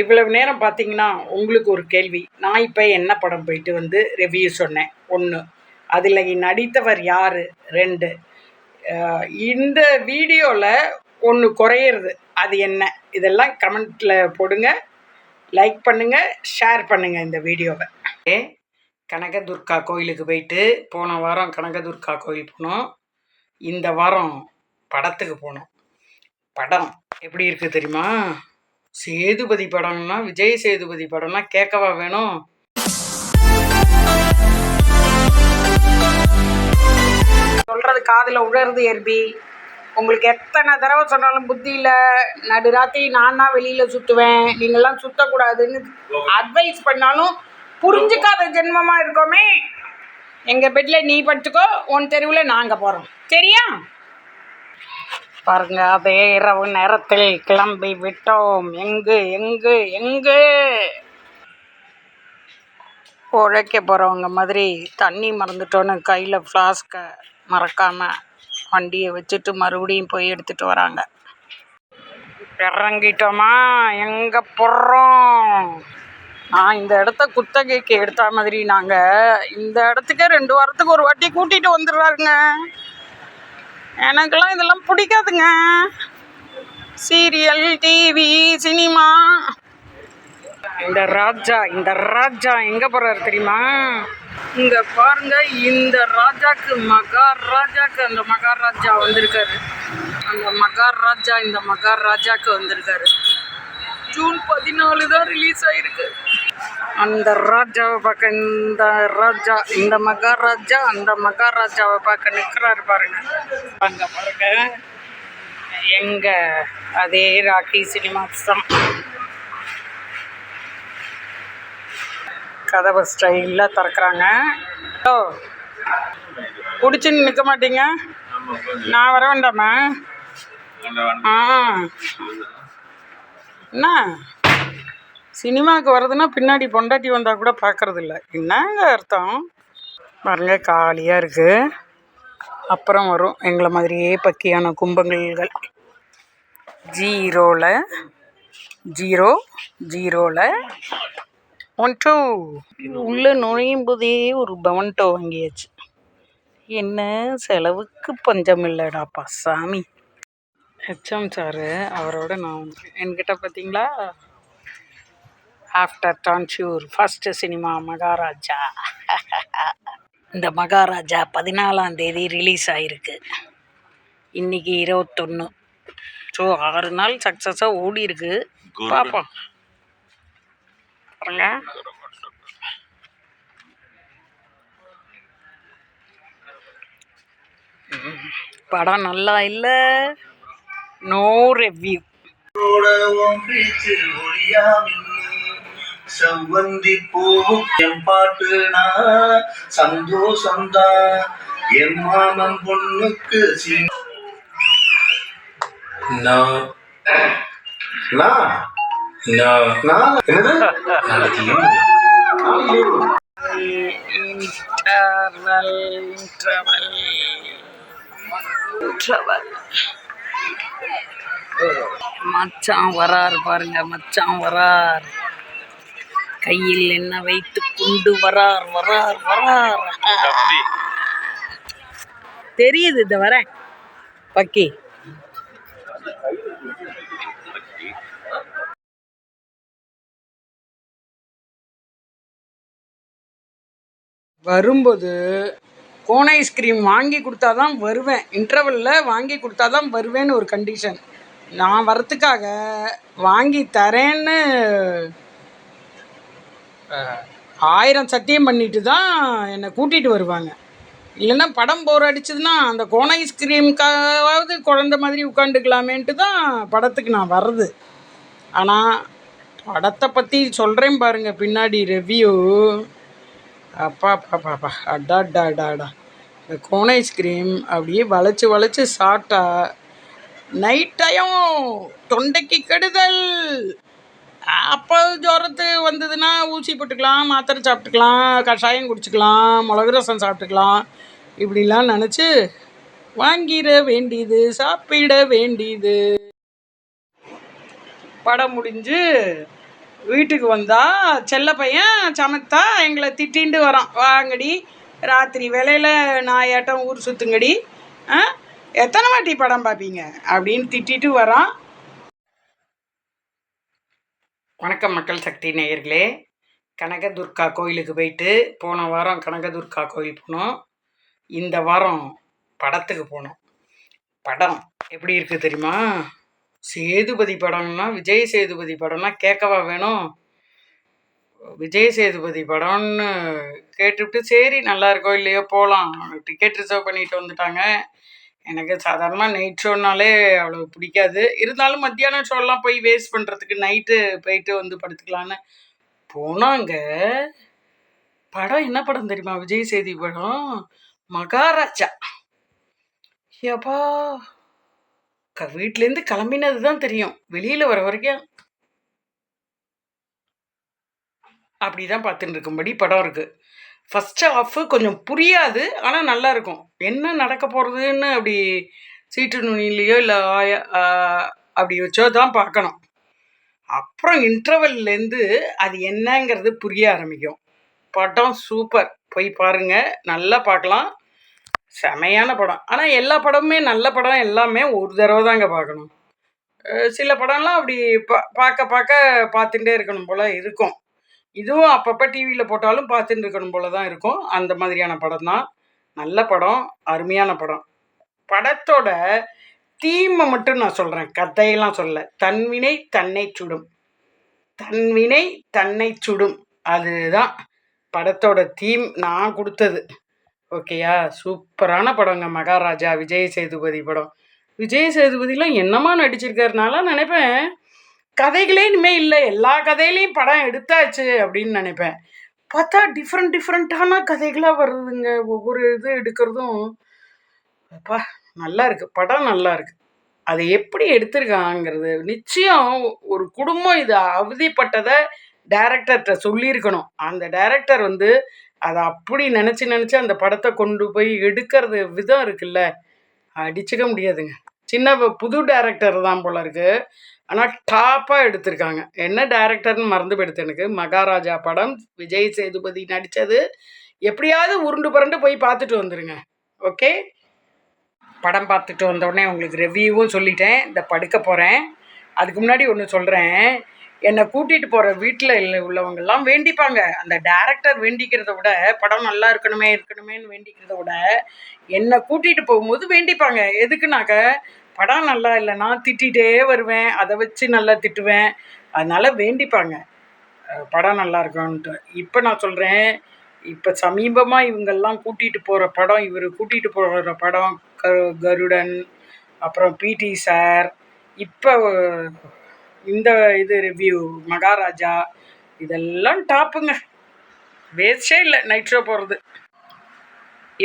இவ்வளவு நேரம் பார்த்தீங்கன்னா உங்களுக்கு ஒரு கேள்வி. நான் இப்போ என்ன படம் போயிட்டு வந்து ரிவ்யூ சொன்னேன். ஒன்று அதில் நடித்தவர் யார்? ரெண்டு. இந்த வீடியோவில் ஒன்று குறையிறது. அது என்ன? இதெல்லாம் கமெண்ட்டில் போடுங்க. லைக் பண்ணுங்கள் ஷேர் பண்ணுங்கள் இந்த வீடியோவை. ஏ கனகதுர்கா கோயிலுக்கு போயிட்டு போன வாரம் கனகதுர்கா கோயில் போனோம். இந்த வாரம் படத்துக்கு போனோம். படம் எப்படி இருக்குது தெரியுமா? சேதுபதி படம்னா விஜய் சேதுபதி படம்னா கேட்கவா வேணும்? சொல்றது காதில் உழறது எர்பி. உங்களுக்கு எத்தனை தடவை சொன்னாலும் புத்தி இல்லை. நடுராத்திரி நான் தான் வெளியில் சுற்றுவேன் நீங்கள்லாம் சுற்றக்கூடாதுன்னு அட்வைஸ் பண்ணாலும் புரிஞ்சுக்காத ஜென்மமாக இருக்கோமே. எங்கள் பெட்டில் நீ படுத்துக்கோ உன் தெருவில் நாங்கள் போகிறோம் சரியா? பாருங்க அதே இரவு நேரத்தில் கிளம்பி விட்டோம். எங்கு எங்கு எங்கு? உழைக்க போகிறவங்க மாதிரி தண்ணி மறந்துட்டோன்னு கையில் ஃப்ளாஸ்கை மறக்காமல் வண்டியை வச்சுட்டு மறுபடியும் போய் எடுத்துகிட்டு வராங்க. இறங்கிட்டோமா? எங்கே போடுறோம் நான் இந்த இடத்த குத்தகைக்கு எடுத்த மாதிரி நாங்கள் இந்த இடத்துக்கே ரெண்டு வாரத்துக்கு ஒரு வாட்டி கூட்டிகிட்டு வந்துடுறாருங்க. எனக்கெல்லாம் இதெல்லாம் பிடிக்காதுங்க. Serial TV cinema. இந்த ராஜா இந்த ராஜா எங்க போறாரு தெரியுமா? இங்க பாருங்க இந்த ராஜாக்கு மகாராஜாக்கு அந்த மகாராஜா வந்திருக்காரு. அந்த மகாராஜா இந்த மகாராஜாக்கு வந்திருக்காரு. ஜூன் பதினாலு தான் ரிலீஸ் ஆயிருக்கு. அந்த ராஜாவை பார்க்க இந்த ராஜா இந்த மகாராஜா அந்த மகாராஜாவை பார்க்க நிற்கிறாரு பாருங்க. அங்க பாருங்க. எங்க? அதே ராக்கி சினிமாஸ் தான் கதவை ஸ்டைலில் திறக்கிறாங்க. ஓ பிடிச்சின்னு நிற்க மாட்டீங்க? நான் வர வேண்டாமா? ஆ. என்ன? சினிமாவுக்கு வர்றதுன்னா பின்னாடி பொண்டாட்டி வந்தால் கூட பார்க்குறதில்ல என்னங்க அர்த்தம்? பாருங்க காலியாக இருக்குது அப்புறம் வரும் எங்களை மாதிரியே பக்கியான கும்பங்கள்கள். ஜீரோவில் ஜீரோ ஜீரோவில் ஒன் டூ உள்ளே நுழையும் போதே ஒரு பவன்டோ வாங்கியாச்சு. என்ன செலவுக்கு பஞ்சம் இல்லைடாப்பா சாமி ஹெச்எம் சாரு அவரோட நான் வந்து- என்கிட்ட பார்த்தீங்களா ஆஃப்டர் டான்ஷூர் ஃபஸ்ட்டு சினிமா மகாராஜா இந்த மகாராஜா பதினாலாம் தேதி ரிலீஸ் ஆகிருக்கு இன்னைக்கு இருபத்தொன்று ஸோ ஆறு நாள் சக்ஸஸாக ஓடி இருக்கு. பார்ப்போம் பாருங்க. படம் நல்லா இல்லை. நோ ரிவ்யூ செவ்வந்தி பூவும் என் பாட்டுனா சந்தோஷம்தான் என் மாமன் பொண்ணுக்கு என்னது? இன்டர்வல். இன்டர்வல். மச்சான் வரார் பாருங்க மச்சான் வரார். கையில் என்ன வைத்து கொண்டு வரார் வரார் வரார். தெரியுது இந்த வரேன் பக்கி. வரும்போது கோன் ஐஸ்கிரீம் வாங்கி கொடுத்தா தான் வருவேன் இன்டர்வலில் வாங்கி கொடுத்தா தான் வருவேன்னு ஒரு கண்டிஷன் நான் வரத்துக்காக வாங்கி தரேன்னு ஆயிரம் சத்தியம் பண்ணிட்டு தான் என்னை கூட்டிகிட்டு வருவாங்க. இல்லைன்னா படம் போர் அடிச்சதுன்னா அந்த கோன் ஐஸ்கிரீம்காவது குழந்த மாதிரி உட்காந்துக்கலாமேன்ட்டு தான் படத்துக்கு நான் வர்றது. ஆனால் படத்தை பற்றி சொல்கிறேன் பாருங்கள் பின்னாடி ரிவ்யூ அப்பா பாப்பா அடா டா டாடா இந்த கோன் ஐஸ்கிரீம் அப்படியே வளைச்சி வளைச்சி சாப்பிட்டா நைட் டைம் தொண்டைக்கு கெடுதல். அப்போ ஜுரத்து வந்ததுன்னா ஊசி போட்டுக்கலாம் மாத்திரை சாப்பிட்டுக்கலாம் கஷாயம் குடிச்சுக்கலாம் மிளகு ரசம் சாப்பிட்டுக்கலாம். இப்படிலாம் நினச்சி வாங்கிட வேண்டியது சாப்பிட வேண்டியது. படம் முடிஞ்சு வீட்டுக்கு வந்தால் செல்ல பையன் சமைத்தா எங்களை திட்டின்ட்டு வரான். வாங்கடி ராத்திரி வேலையில் நாயாட்டம் ஊர் சுற்றுங்கடி ஆ? எத்தனை வாட்டி படம் பார்ப்பீங்க? அப்படின்னு திட்டிட்டு வரான். வணக்கம் மக்கள் சக்தி நேயர்களே. கனகதுர்கா கோயிலுக்கு போயிட்டு போன வாரம் கனகதுர்கா கோயில் போனோம். இந்த வாரம் படத்துக்கு போனோம். படம் எப்படி இருக்குது தெரியுமா? சேதுபதி படம்னா விஜய் சேதுபதி படம்னா கேட்கவா வேணும்? விஜய் சேதுபதி படம்னு கேட்டுவிட்டு சரி நல்லா இருக்கோ இல்லையோ போகலாம் டிக்கெட் ரிசர்வ் பண்ணிட்டு வந்துட்டாங்க. எனக்கு சாதாரணமாக நைட் ஷோனாலே அவ்வளோ பிடிக்காது. இருந்தாலும் மத்தியானம் ஷோலாம் போய் வேஸ்ட் பண்ணுறதுக்கு நைட்டு போயிட்டு வந்து படுத்துக்கலான்னு போனாங்க. படம் என்ன படம் தெரியுமா? விஜய் சேதி படம்? மகாராஜா. எப்பா? க வீட்டிலேருந்து கிளம்பினது தான் தெரியும். வெளியில் வர வரைக்கும் அப்படி தான் பார்த்துட்டு இருக்கும்படி படம் இருக்குது ஃபஸ்ட்டு ஆஃபு கொஞ்சம் புரியாது ஆனால் நல்லா இருக்கும். என்ன நடக்க போகிறதுன்னு அப்படி சீட்டு நுனிலையோ இல்லை ஆய அப்படி வச்சோ தான் பார்க்கணும். அப்புறம் இன்டர்வல்லேருந்து அது என்னங்கிறது புரிய ஆரம்பிக்கும். படம் சூப்பர் போய் பாருங்கள் நல்லா பார்க்கலாம். செமையான படம். ஆனால் எல்லா படமுமே நல்ல படம் எல்லாமே ஒரு தடவை தாங்க பார்க்கணும். சில படம்லாம் அப்படி பா பார்க்க பார்க்க பார்த்துட்டே இருக்கணும் போல் இருக்கும். இதுவும் அப்பப்போ டிவியில் போட்டாலும் பார்த்துட்டு இருக்கணும் போல தான் இருக்கும். அந்த மாதிரியான படம் தான் நல்ல படம் அருமையான படம். படத்தோட தீமை மட்டும் நான் சொல்கிறேன் கதையெல்லாம் சொல்ல. தன்வினை தன்னை சுடும். தன்வினை தன்னை சுடும். அதுதான் படத்தோட தீம் நான் கொடுத்தது. ஓகேயா? சூப்பரான படங்க. மகாராஜா விஜய் சேதுபதி படம். விஜய் சேதுபதிலாம் என்னமா நடிச்சிருக்காருனால நினைப்பேன். கதைகளே இனிமேல் இல்லை. எல்லா கதையிலையும் படம் எடுத்தாச்சு அப்படின்னு நினைப்பேன். பார்த்தா டிஃப்ரெண்ட் டிஃப்ரெண்ட்டான கதைகளாக வருதுங்க. ஒவ்வொரு இது எடுக்கிறதும் அப்பா நல்லா இருக்கு. படம் நல்லா இருக்கு. அதை எப்படி எடுத்திருக்காங்கிறது? நிச்சயம் ஒரு குடும்பம் இது அவதிப்பட்டதை டைரக்டர்கிட்ட சொல்லியிருக்கணும். அந்த டைரக்டர் வந்து அதை அப்படி நினச்சி நினச்சி அந்த படத்தை கொண்டு போய் எடுக்கிறது விதம் இருக்குல்ல. அடிச்சுக்க முடியாதுங்க. சின்ன புது டேரக்டர் தான் போல இருக்கு. ஆனால் டாப்பாக எடுத்திருக்காங்க. என்ன டேரக்டர்னு மறந்து போயிடுது எனக்கு. மகாராஜா படம் விஜய் சேதுபதி நடித்தது எப்படியாவது உருண்டு புரண்டு போய் பார்த்துட்டு வந்துடுங்க ஓகே? படம் பார்த்துட்டு வந்தோடனே உங்களுக்கு ரிவ்யூவும் சொல்லிட்டேன். இந்த படுக்க போகிறேன் அதுக்கு முன்னாடி ஒன்று சொல்கிறேன் என்னை கூட்டிகிட்டு போகிற வீட்டில் உள்ளவங்கெல்லாம் வேண்டிப்பாங்க. அந்த டேரக்டர் வேண்டிக்கிறத விட படம் நல்லா இருக்கணுமே இருக்கணுமேன்னு வேண்டிக்கிறத விட என்னை கூட்டிகிட்டு போகும்போது வேண்டிப்பாங்க. எதுக்குனாக்க படம் நல்லா இல்லைன்னா திட்டிகிட்டே வருவேன். அதை வச்சு நல்லா திட்டுவேன். அதனால் வேண்டிப்பாங்க. படம் நல்லா இருக்கும்ன்ட்டு இப்போ நான் சொல்கிறேன் இப்போ சமீபமாக இவங்கெல்லாம் கூட்டிகிட்டு போகிற படம் இவர் கூட்டிகிட்டு போகிற படம் க கருடன் அப்புறம் பிடி சார் இப்போ இந்த இது ரிவ்யூ மகாராஜா இதெல்லாம் டாப்புங்க வேஸ்டே இல்லை நைட் ஷோ போகிறது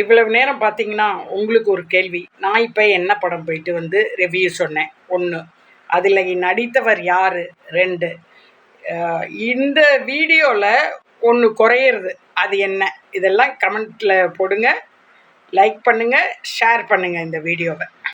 இவ்வளவு நேரம் பார்த்தீங்கன்னா உங்களுக்கு ஒரு கேள்வி. நான் இப்போ என்ன படம் போயிட்டு வந்து ரிவ்யூ சொன்னேன். ஒன்று அதில் நடித்தவர் யார்? ரெண்டு இந்த வீடியோவில் ஒன்று குறையிறது. அது என்ன? இதெல்லாம் கமெண்ட்டில் போடுங்க. லைக் பண்ணுங்கள் ஷேர் பண்ணுங்கள் இந்த வீடியோவை.